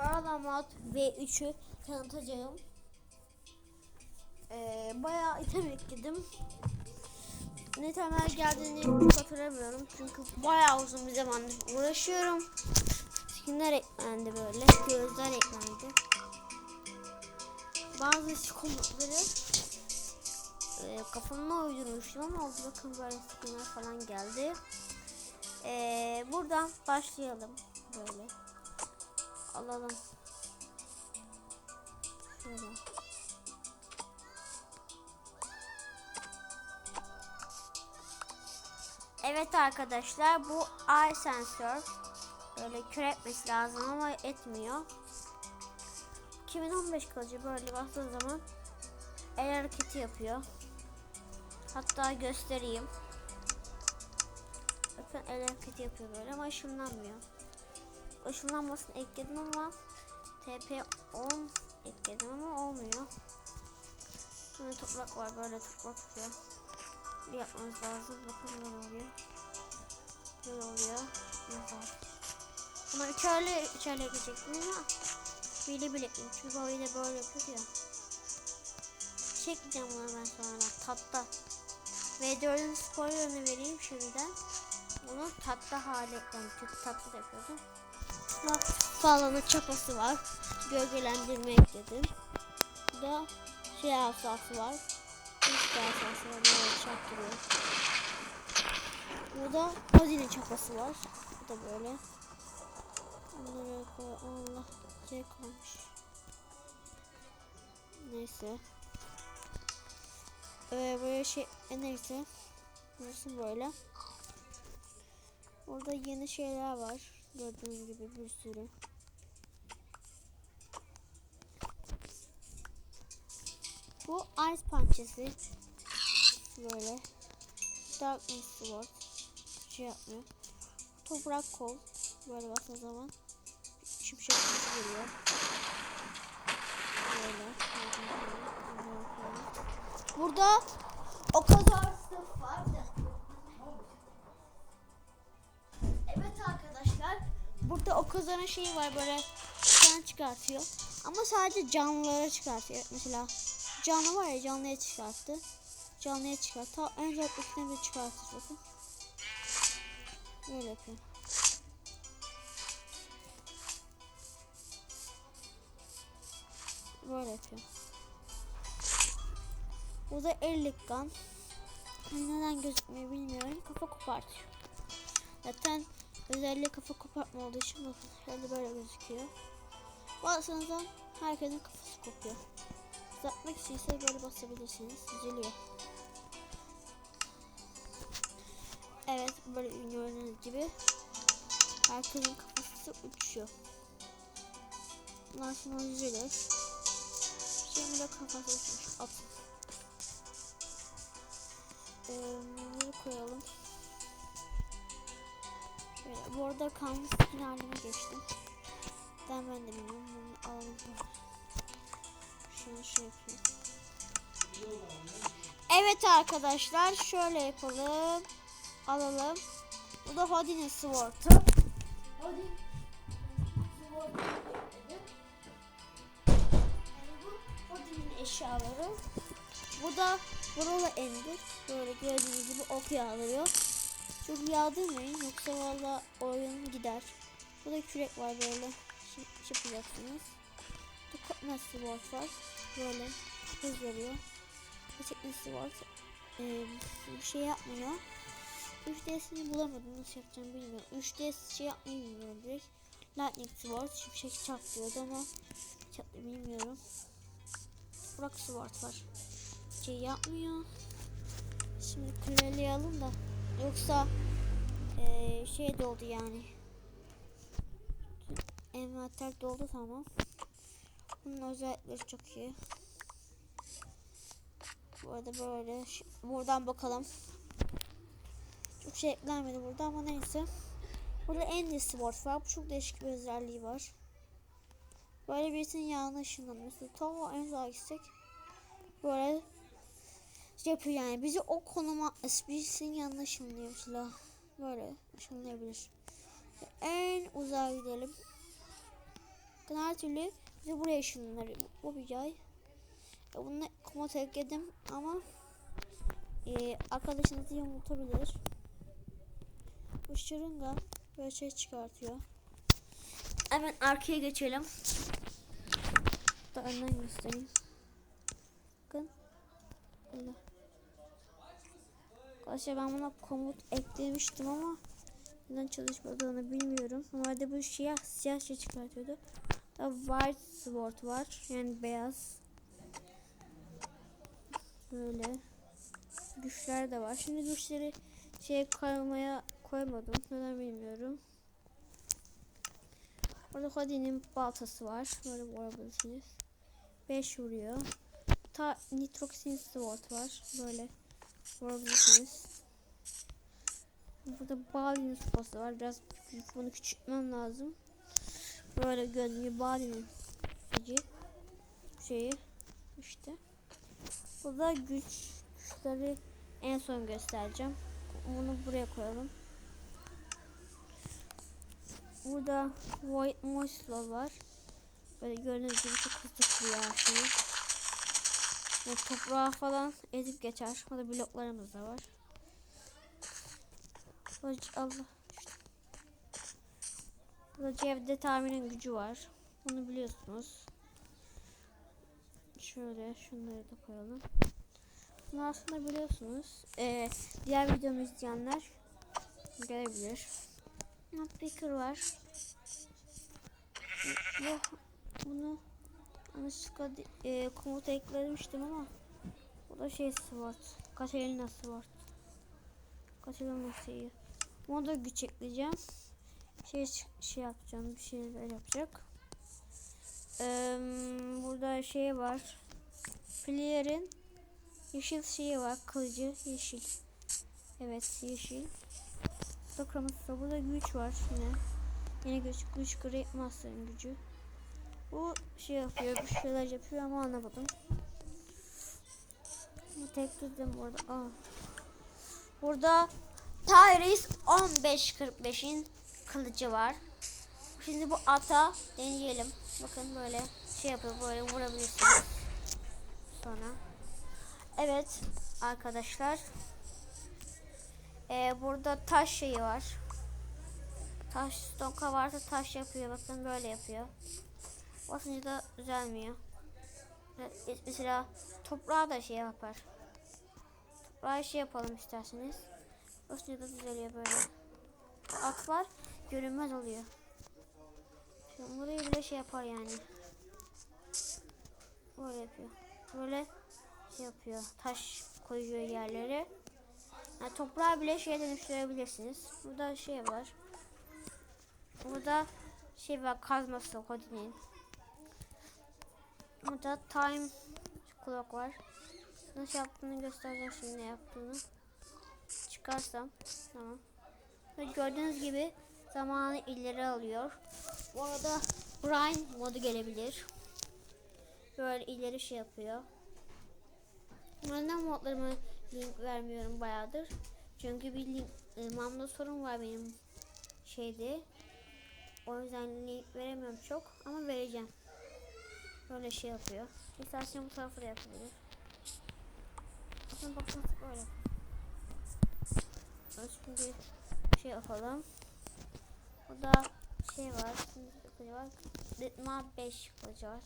Bağlamat V3'ü tanıtacağım. Ee, bayağı item ekledim. Ne temel geldiğini hatırlamıyorum. Çünkü bayağı uzun bir zamandır uğraşıyorum. Skinler eklendi böyle. Gözler eklendi. Bazı komutları e, kafamda uydurmuştum ama oldu bakın böyle skinler falan geldi. Ee, buradan başlayalım. Böyle. Alalım. Şöyle. Evet arkadaşlar bu eye sensör. Böyle kür lazım ama etmiyor. 2015 kalıcı böyle bastığı zaman el hareketi yapıyor. Hatta göstereyim. Bakın el hareketi yapıyor böyle ama ışınlanmıyor. Işınlanmasını ekledim ama TP10 ekledim ama olmuyor. Böyle toprak var böyle toprak yapıyor. Bir yapmamız lazım. Bakın böyle oluyor. Böyle oluyor. Mesela. Ama üçerli üçerli yapacaktim ama bile bile çünkü böyle böyle yapıyor ya. Çekeceğim bunu ben sonra tatta. V4'ün spoilerını vereyim şimdiden. Bunu tatlı hale ekledim. Çünkü tatlı yapıyordum. Burada falanın çapası var. Gölgelendirme ekledim. Burada şey asası var. Üst asası var. Böyle çarptırıyor. Burada hazine çapası var. Bu da böyle. Bunları koy. Allah şey koymuş. Neyse. Ee, böyle şey e, neyse. Burası böyle. Burada yeni şeyler var. Gördüğünüz gibi bir sürü. Bu Ice Punch'esi. Böyle. Darkness Sword. Şey yapmıyor. Toprak kol. Böyle basın zaman. Şimşek geliyor. Böyle. Burada o kadar sınıf var Burada o kazanın şeyi var böyle can çıkartıyor. Ama sadece canlılara çıkartıyor. Mesela canlı var ya canlıya çıkarttı. Canlıya çıkart. Ta en zorluklarını bir çıkartır bakın. Böyle yapıyor. Böyle yapıyor. Bu da ellik kan. Neden gözükmüyor bilmiyorum. Kafa kopartıyor. Zaten özelliği kafa kopartma olduğu için bakın şöyle böyle gözüküyor. Basınızdan herkesin kafası kopuyor. Uzatmak için ise böyle basabilirsiniz. Düzeliyor. Evet böyle gördüğünüz gibi herkesin kafası uçuyor. Bundan sonra düzelir. Şimdi de kafası uçmuş. At. Ee, bunları koyalım. Şöyle, bu arada kanlı skin haline geçtim. Ben ben de bilmiyorum. Bunu alalım. Şunu şey yapayım. Evet arkadaşlar şöyle yapalım. Alalım. Bu da Hodin'in Sword'u. Hodin eşyaları. Bu da Buralı Ender. Böyle gördüğünüz gibi ok yağdırıyor. Çok yağdırmayın yoksa valla oyun gider. Burada kürek var böyle. Şey, şey yapacaksınız. Bu kopmaz sword var. Böyle hız veriyor. Gerçekten sword ee, bir şey yapmıyor. 3D'sini bulamadım. Nasıl yapacağım bilmiyorum. 3D şey yapmayı bilmiyorum direkt. Lightning Sword şimşek çatlıyordu ama çatlıyor bilmiyorum. Rock Sword var. Şey yapmıyor. Şimdi kuleleyelim da. Yoksa ee, şey doldu yani. Envanter doldu tamam. Bunun özellikleri çok iyi. Bu arada böyle buradan bakalım. Çok şey eklenmedi burada ama neyse. Burada Andy Sword var. Bu çok değişik bir özelliği var. Böyle birisinin yanına ışınlanması. Tam en uzağa gitsek. Böyle şey yapıyor yani. Bizi o konuma birisinin yanına ışınlıyor mesela. Böyle ışınlayabilir. En uzağa gidelim. Her türlü bizi buraya ışınlar. Bu bir yay. E, Bununla komut ekledim ama e, arkadaşınızı yumurtabilir. Bu şırınga böyle şey çıkartıyor. Hemen arkaya geçelim. Da önden göstereyim. Bakın. Böyle. Arkadaşlar ben buna komut eklemiştim ama neden çalışmadığını bilmiyorum. Normalde bu siyah, siyah şey çıkartıyordu. Da white sword var. Yani beyaz. Böyle. Güçler de var. Şimdi güçleri şey koymaya koymadım. Neden bilmiyorum. Burada Hodin'in baltası var. Böyle vurabilirsiniz. 5 vuruyor. Ta Nitroxin Sword var. Böyle vurabilirsiniz. Burada Bali'nin sopası var. Biraz. Bunu küçültmem lazım. Böyle Bali'nin gücü şeyi işte. Burada güç güçleri en son göstereceğim. Bunu buraya koyalım. Burada Void Moislo var. Böyle gördüğünüz gibi çok hızlı kırıyor her şeyi. Ve toprağı falan ezip geçer. Burada bloklarımız da var. Allah. Burada Cevdet abinin gücü var. Bunu biliyorsunuz. Şöyle şunları da koyalım. Bunu aslında biliyorsunuz. Ee, diğer videomu izleyenler görebilir. Notpicker var. Bu, bunu yanlışlıkla e, komuta eklemiştim ama bu da şey sword. Katerina sword. Katerina şeyi. Bunu da güç ekleyeceğim. Şey şey yapacağım. Bir şeyler yapacak. Ee, burada şey var. Player'in yeşil şeyi var. Kılıcı yeşil. Evet yeşil. Burada. Burada güç var yine. Yine güç. Güç Great Master'ın gücü. Bu şey yapıyor. Bir şeyler yapıyor ama anlamadım. Bu tek düzdüm burada. Aa. Burada Tyrese 1545'in kılıcı var. Şimdi bu ata deneyelim. Bakın böyle şey yapıyor. Böyle vurabilirsiniz. Sonra. Evet arkadaşlar. Ee, burada taş şeyi var. Taş stoka varsa taş yapıyor. Bakın böyle yapıyor. Basınca da düzelmiyor. Mesela toprağa da şey yapar. Toprağa şey yapalım isterseniz. Basınca da düzeliyor böyle. Atlar görünmez oluyor. Şimdi burayı bile şey yapar yani. Böyle yapıyor. Böyle şey yapıyor. Taş koyuyor yerlere. Yani toprağı bile şeye dönüştürebilirsiniz. Burada şey var. Burada şey var kazması Hodin'in. Burada time clock var. Nasıl yaptığını göstereceğim şimdi ne yaptığını. Çıkarsam tamam. Ve gördüğünüz gibi zamanı ileri alıyor. Bu arada Brian modu gelebilir. Böyle ileri şey yapıyor. Neden modlarımı link vermiyorum bayağıdır. Çünkü bir link e, mamda sorun var benim şeyde. O yüzden link veremiyorum çok ama vereceğim. Böyle şey yapıyor. İstersen bu tarafı da yapabilir. Bakın bakın böyle. Şimdi şey yapalım. Burada şey var. Kılıcı var. Ritma 5 kılıcı var.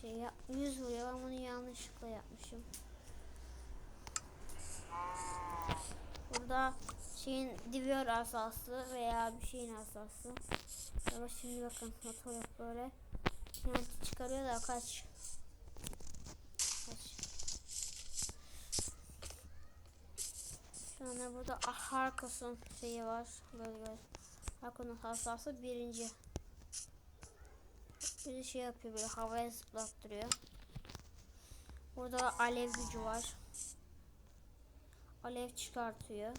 Şey ya, 100 vuruyor. Ben bunu yanlışlıkla yapmışım. Burada şeyin diviyor asası veya bir şeyin asası. Ama şimdi bakın motor böyle. Yani çıkarıyor da kaç. Kaç. Şu anda burada ah, Harkas'ın şeyi var. Böyle böyle. Harkas'ın hasası birinci. Bir şey yapıyor böyle havaya zıplattırıyor. Burada alev gücü var. Alev çıkartıyor.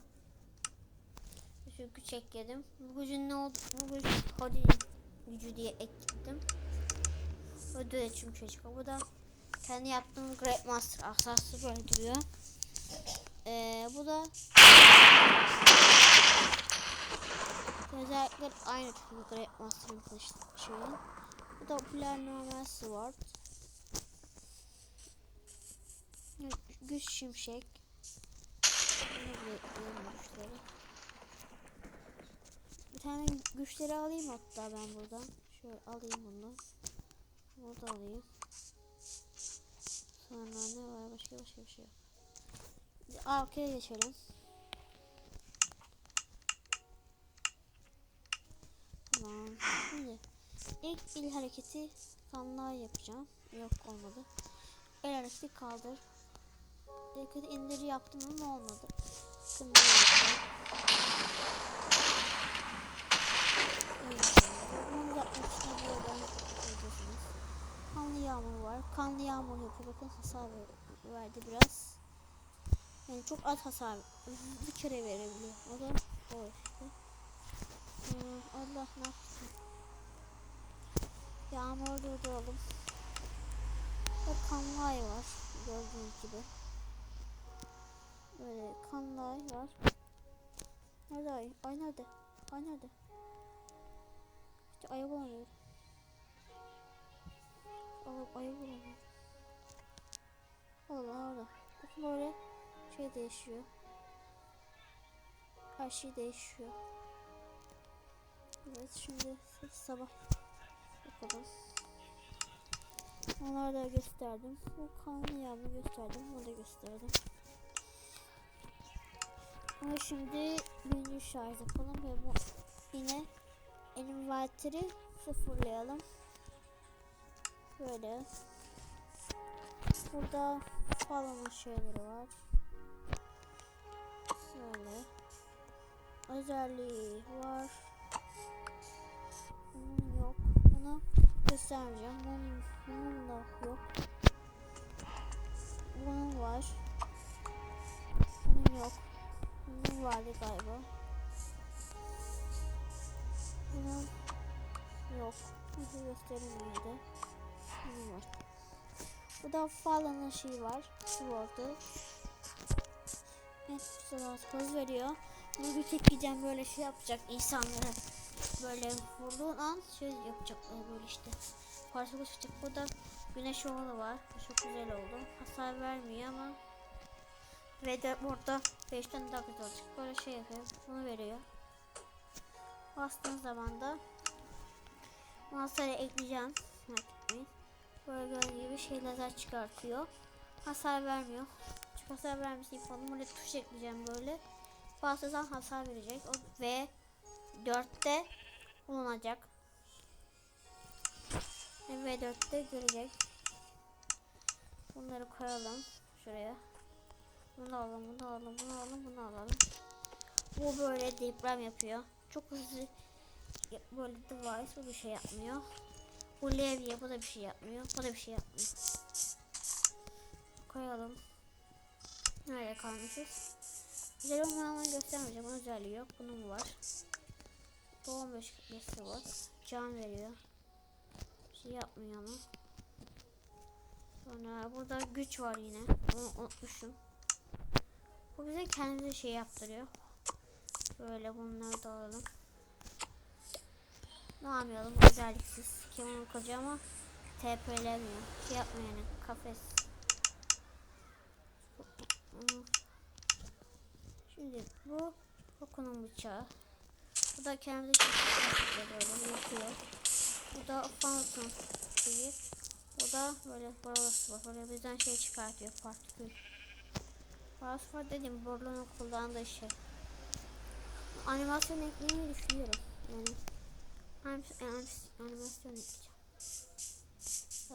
Şu güç ekledim. Bu gücün ne oldu? Bu güç Hodin gücü diye ekledim. De çünkü çıkıyor. Bu da kendi yaptığım Great Master asası böyle duruyor. Ee, bu da özellikle aynı çünkü Great Master'ın kılıç şeyi. Doppler normal sword. Güç şimşek. Bir tane güçleri alayım hatta ben buradan. Şöyle alayım bunu. Bunu da alayım. Sonra ne var? Başka başka bir şey yok. Arkaya geçelim. Tamam. Şimdi ilk il hareketi kanlığa yapacağım. Yok olmadı. El hareketi kaldır. Hareketi indir yaptım ama olmadı. Şimdi. Bunu yapmak buradan göreceksiniz. Kanlı yağmur var. Kanlı yağmur yapıyor. Bakın hasar ver- verdi biraz. Yani çok az hasar bir kere verebiliyor. O da o işte. Hmm, Allah ne yapsın. Yağmur durduralım. Ve kanlı ay var. Gördüğünüz gibi. Böyle kanlı ay var. Nerede ay? Ay nerede? Ay nerede? İşte ayı bulamıyorum. Alıp ayı bulamıyorum. Allah orada. Bakın böyle şey değişiyor. Her şey değişiyor. Evet şimdi sabah bakalım. Onları da gösterdim. Bu kanlı yağmur gösterdim. Bunu da gösterdim. Ama şimdi birinci şarj yapalım ve bu yine envanter'i sıfırlayalım. Böyle. Burada falan şeyleri var. Böyle. Özelliği var. Bunun yok. Bunu göstermeyeceğim. Bunun, bunun da yok. Bunun var. Bunun yok. Bunun vardı galiba. Bunun yok. Bunu göstereyim var. Bu da Fallen'ın şeyi var. Sword'u. Evet, hız veriyor. Bunu bir tepkicem böyle şey yapacak insanlara. Böyle vurduğun an şey yapacaklar böyle işte. Parça çıkacak. Burada güneş oğlu var. Bu çok güzel oldu. Hasar vermiyor ama ve de burada 5 tane daha güzel olacak. Böyle şey yapıyor. Bunu veriyor. Bastığın zaman da masaya ekleyeceğim. Etmeyin. Böyle gibi şey lazer çıkartıyor. Hasar vermiyor. Çünkü hasar vermesi yapalım. Böyle tuş ekleyeceğim böyle. Bastığınız hasar verecek. O, ve 4'te bulunacak. Ve 4'te gelecek. Bunları koyalım şuraya. Bunu alalım, bunu alalım, bunu alalım, bunu alalım. Bu böyle deprem yapıyor. Çok hızlı böyle device bu bir şey yapmıyor. Bu levye bu da bir şey yapmıyor. Bu da bir şey yapmıyor. Koyalım. Nerede kalmışız? Güzel olmayanları göstermeyeceğim. Özelliği yok. Bunun var. 15 45 var. Can veriyor. Bir şey yapmıyor ama. Sonra burada güç var yine. Onu unutmuşum. Bu bize kendimize şey yaptırıyor. Böyle bunları da alalım. Ne yapmayalım özelliksiz. Kemal kılıcı ama TP'lemiyor. Şey yapmıyor yani kafes. Şimdi bu Koku'nun bıçağı. Bu da kendi böyle yapıyor. Bu da Phantom şeyi. Bu da böyle borolası var. Böyle bizden şey çıkartıyor partikül. Borolası var dedim borolunun kullandığı şey. Animasyon eklemeyi düşünüyorum. Yani animasyon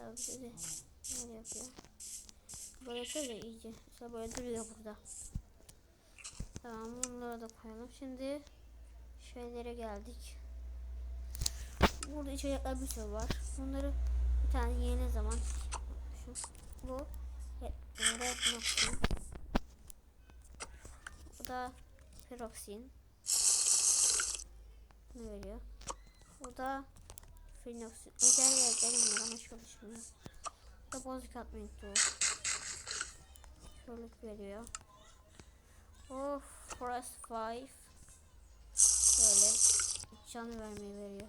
yapacağım. Böyle yapıyor. Böyle da iyice. Mesela böyle duruyor burada. Tamam bunları da koyalım. Şimdi şeylere geldik. Burada içecekler bir sürü var. Bunları bir tane yeni zaman şu bu Red Noxin. Bu da Peroxin. Ne veriyor? Bu da Phenoxin. Özel yerlerim var ama çalışmıyor. Bu da bozuk atmayı Çoluk veriyor. Of Forest 5 Böyle can vermeyi veriyor.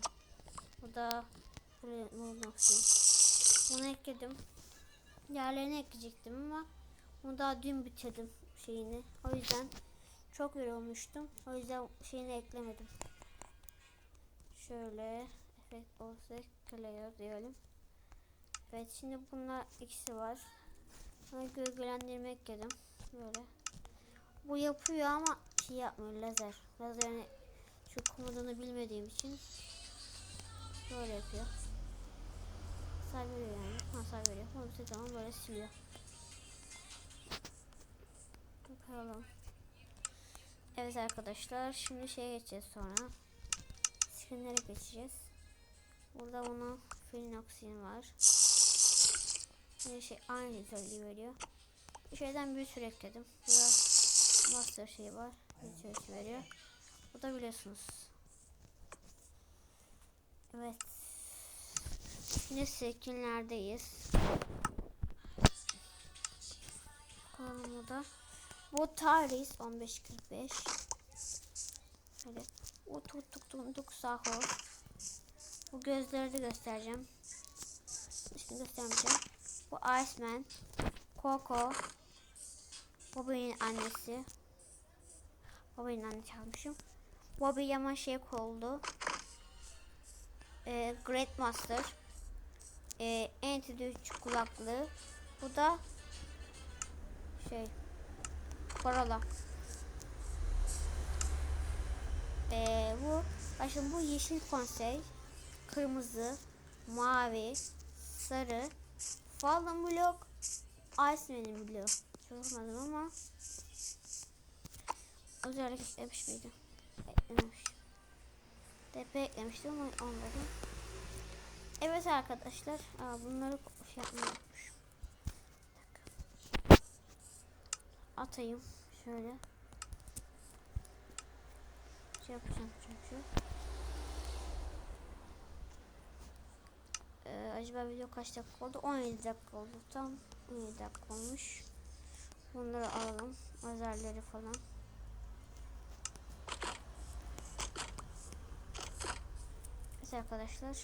Bu da Buraya okuyayım. Bunu ekledim. Diğerlerini ekleyecektim ama bunu daha dün bitirdim şeyini. O yüzden çok yorulmuştum. O yüzden şeyini eklemedim. Şöyle efekt olsa player diyelim. Evet şimdi bunlar ikisi var. Sonra gölgelendirme ekledim. Böyle. Bu yapıyor ama şey yapmıyor lazer. Lazerin şu komutunu bilmediğim için böyle yapıyor. Hasar veriyor yani. Hasar veriyor. Bunu bir zaman böyle siliyor. Bakalım. Evet arkadaşlar şimdi şeye geçeceğiz sonra. Skinlere geçeceğiz. Burada bunun Philinoxin var. Bir şey aynı özelliği veriyor. Bir şeyden bir sürü ekledim. Burada master şey var. Bir sürü veriyor. Bu da biliyorsunuz. Evet. Şimdi skinlerdeyiz. Bakalım bu da. Bu Taris 1545. Böyle. Bu tuk tuk tuk tuk sahur. Bu gözleri de göstereceğim. Şimdi göstermeyeceğim. Bu Iceman. Coco. Bobby'nin annesi. Bobby'nin annesi almışım. Bobby Yaman şey oldu. Ee, Great Master. Ee, Antidote kulaklığı. Bu da şey Corolla. Ee, bu başım bu yeşil konsey, kırmızı, mavi, sarı, Fallen blok, Iceman'in bloğu. Çalışmadım ama özellik eklemiş miydim? Eklememiş. DP eklemiştim ama olmadı. Evet arkadaşlar, aa, bunları şey yapmayı. Atayım şöyle. Şey yapacağım çünkü. Ee, acaba video kaç dakika oldu? 17 dakika oldu. Tam 17 dakika olmuş. Bunları alalım. Azerleri falan. Evet arkadaşlar.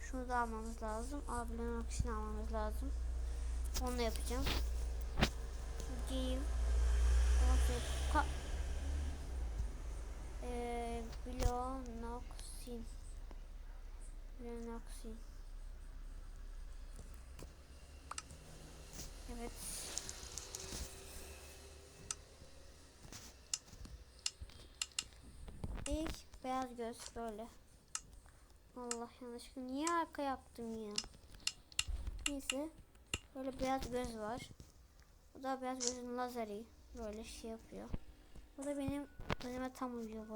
Şunu da almamız lazım. Ablanın aksini almamız lazım. Onu da yapacağım. Give. Ka eee Blonoxin. Blonoxin. Evet. İlk beyaz göz böyle. Allah yanlışlıkla niye arka yaptım ya? Neyse. Böyle beyaz göz var. Bu da beyaz gözün lazeri. Böyle şey yapıyor. Bu da benim gözüme tam uyuyor. Bu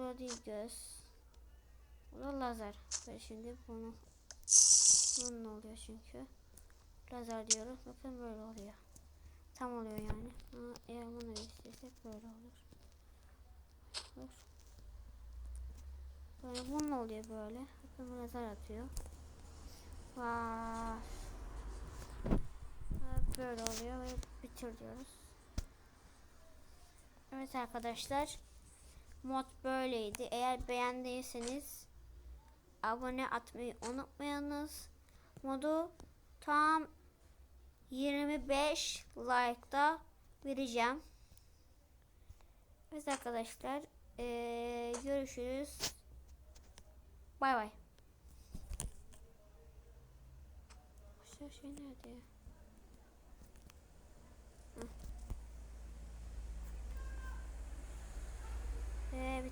da değil göz. Bu da lazer. Böyle şimdi bunu bunun oluyor çünkü. Lazer diyoruz. Bakın böyle oluyor. Tam oluyor yani. Ama eğer bunu istesek böyle olur. Olur. Böyle bunun oluyor böyle. Bakın lazer atıyor. Evet, böyle oluyor ve bitir diyoruz. Evet arkadaşlar. Mod böyleydi. Eğer beğendiyseniz abone atmayı unutmayınız. Modu tam 25 like'da vereceğim. Evet arkadaşlar. Ee, görüşürüz. Bay bay. Şey nerede ya? えー